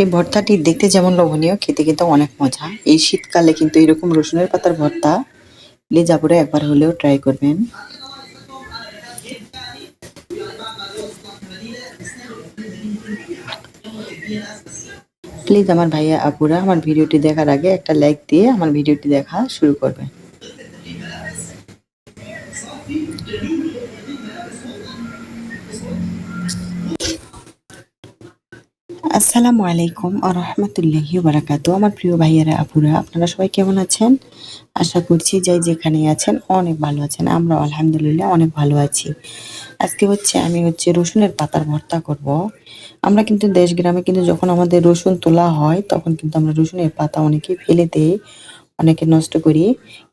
এই ভর্তাটি দেখতে যেমন লোভনীয়, খেতে কিন্তু অনেক মজা। এই শীতকালে কিন্তু এরকম রসুনের পাতার ভর্তা লিজাপুরে একবার হলেও ট্রাই করবেন। প্লিজ আমার ভাইয়া, আপুরা, আমার ভিডিওটি দেখার আগে একটা লাইক দিয়ে আমার ভিডিওটি দেখা শুরু করবেন। আসসালামু আলাইকুম রহমতুল্লাহি বারাকাতু আমার প্রিয় ভাইয়ারা, আপুরা, আপনারা সবাই কেমন আছেন? আশা করছি যাই যেখানে আছেন অনেক ভালো আছেন। আমরা আলহামদুলিল্লাহ অনেক ভালো আছি। আজকে হচ্ছে আমি হচ্ছে রসুনের পাতার ভর্তা করব। আমরা কিন্তু দেশ গ্রামে কিন্তু যখন আমাদের রসুন তোলা হয়, তখন কিন্তু আমরা রসুনের পাতা অনেকে ফেলে দেই, অনেকে নষ্ট করি।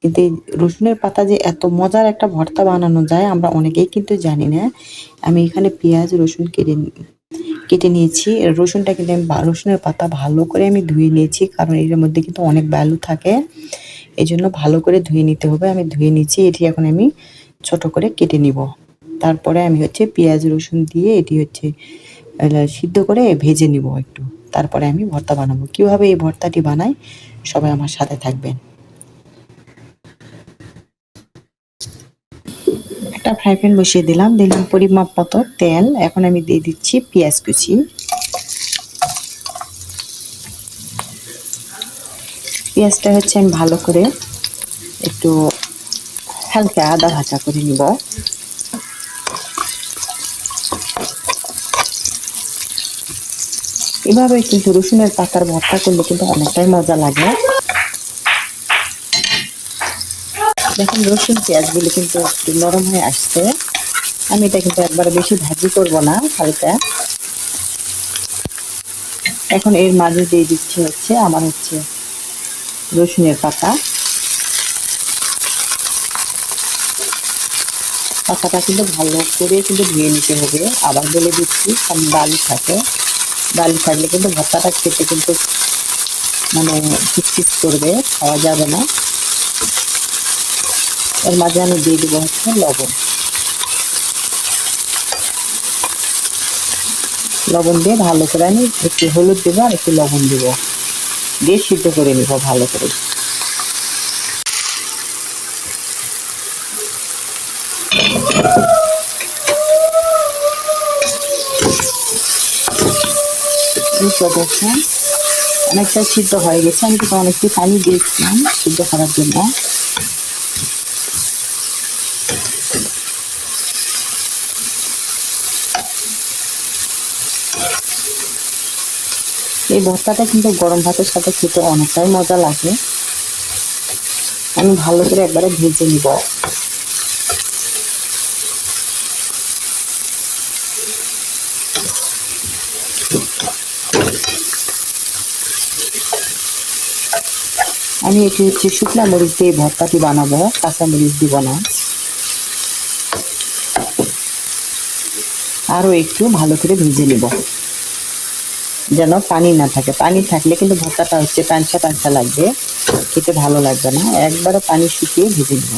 কিন্তু এই রসুনের পাতা যে এত মজার একটা ভর্তা বানানো যায়, আমরা অনেকেই কিন্তু জানি না। আমি এখানে পেঁয়াজ, রসুন কেটে কেটে নিয়েছি। রসুনটা কিন্তু আমি রসুনের পাতা ভালো করে আমি ধুয়ে নিয়েছি, কারণ এর মধ্যে কিন্তু অনেক ব্যালু থাকে। এই জন্য ভালো করে ধুয়ে নিতে হবে। আমি ধুয়ে নিয়েছি, এটি এখন আমি ছোট করে কেটে নিব। তারপরে আমি হচ্ছে পেঁয়াজ, রসুন দিয়ে এটি হচ্ছে সিদ্ধ করে ভেজে নিব একটু। তারপরে আমি ভর্তা বানাবো। কীভাবে এই ভর্তাটি বানাই, সবাই আমার সাথে থাকবেন। একটা ফ্রাই প্যান বসিয়ে দিলাম। দিলাম পরিমাপ মতো তেল। এখন আমি দিয়ে দিচ্ছি পেঁয়াজ কুচি। পেঁয়াজটা হচ্ছে আমি ভালো করে একটু হালকা আদা ভাজা করে নিব। এভাবে কিন্তু রসুনের পাতার ভর্তা করলে কিন্তু অনেকটাই মজা লাগে। দেখুন রসুন পেঁয়াজগুলো কিন্তু একটু নরম হয়ে আসছে। আমি এটা কিন্তু একবারে বেশি ভাজি করব না হালকা। এখন এর মাঝে দিয়ে দিচ্ছে হচ্ছে আমার হচ্ছে রসুনের পাতা। পাতাটা কিন্তু ভালো করে কিন্তু ধুয়ে নিতে হবে। আবার বলে দিচ্ছি, কারণ বালি থাকে। বালি থাকলে কিন্তু ভর্তাটা খেতে কিন্তু মানে চিটচিট করবে, খাওয়া যাবে না। এর মাঝে আমি দিয়ে দেবো হচ্ছে লবণ। লবণ দিয়ে ভালো করে আমি একটু হলুদ দেবো আর একটু লবণ দেবো। দিয়ে সিদ্ধ করে নিব ভালো করে। অনেকটা সিদ্ধ হয়ে গেছে। আমি কিন্তু অনেকটি পানি দিয়েছিলাম সিদ্ধ করার জন্য। এই ভর্তাটা কিন্তু গরম ভাতের সাথে খেতে অনেকটাই মজা লাগে। আমি ভালো করে একবারে ভেজে নিব। আমি এটি হচ্ছে শুকনা মরিচ দিয়ে ভর্তাটি বানাবো, কাঁচা মরিচ দিব না। আরও একটু ভালো করে ভেজে নিব। যেন পানি না থাকে। পানি থাকলে কিন্তু ভর্তাটা হচ্ছে পাঞ্চা পাঞ্চা লাগবে। খেতে ভালো লাগবে না। একবারে পানি শুকিয়ে ভেজে নিব।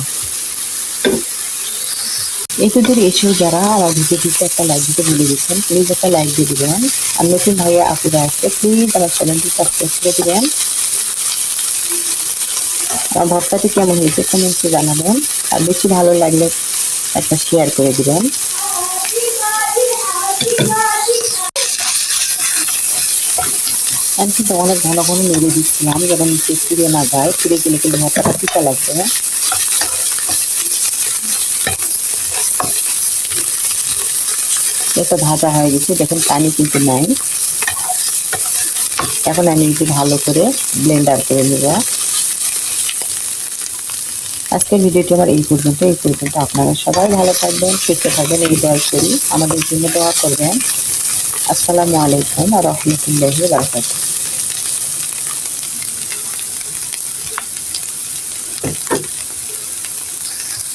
এতদূর এসেও যারা আমার ভিডিওটিতে একটা লাইক দিতে ভুলে গেছেন প্লিজ একটা লাইক দিয়ে দিবেন। আর নতুন ভাইয়া আপুরা আসছে প্লিজ আমার চ্যানেলটি সাবস্ক্রাইব করে দিবেন। আমার ভর্তাটি কেমন হয়েছে কমেন্টে জানাবেন। আর বেশি ভালো লাগলে একটা শেয়ার করে দিবেন। আমি কিন্তু অনেক ঘন ঘন নেড়ে দিচ্ছিলাম যখন নিচে ফিরে না যায় ফিরে গেলে কিন্তু ভর্তাটা পিতা লাগবে এটা ভাজা হয়ে গেছে, দেখুন পানি কিন্তু নাই। এখন আমি একটু ভালো করে ব্লেন্ডার করে নেব। আজকের ভিডিওটি আমার এই পর্যন্ত এই পর্যন্ত। আপনারা সবাই ভালো থাকবেন, সুস্থ থাকবেন, এই দোয়া করি। আমাদের জন্য দোয়া করবেন। আসসালামু আলাইকুম আর রহমতুল্লাহি বারকাতুহ।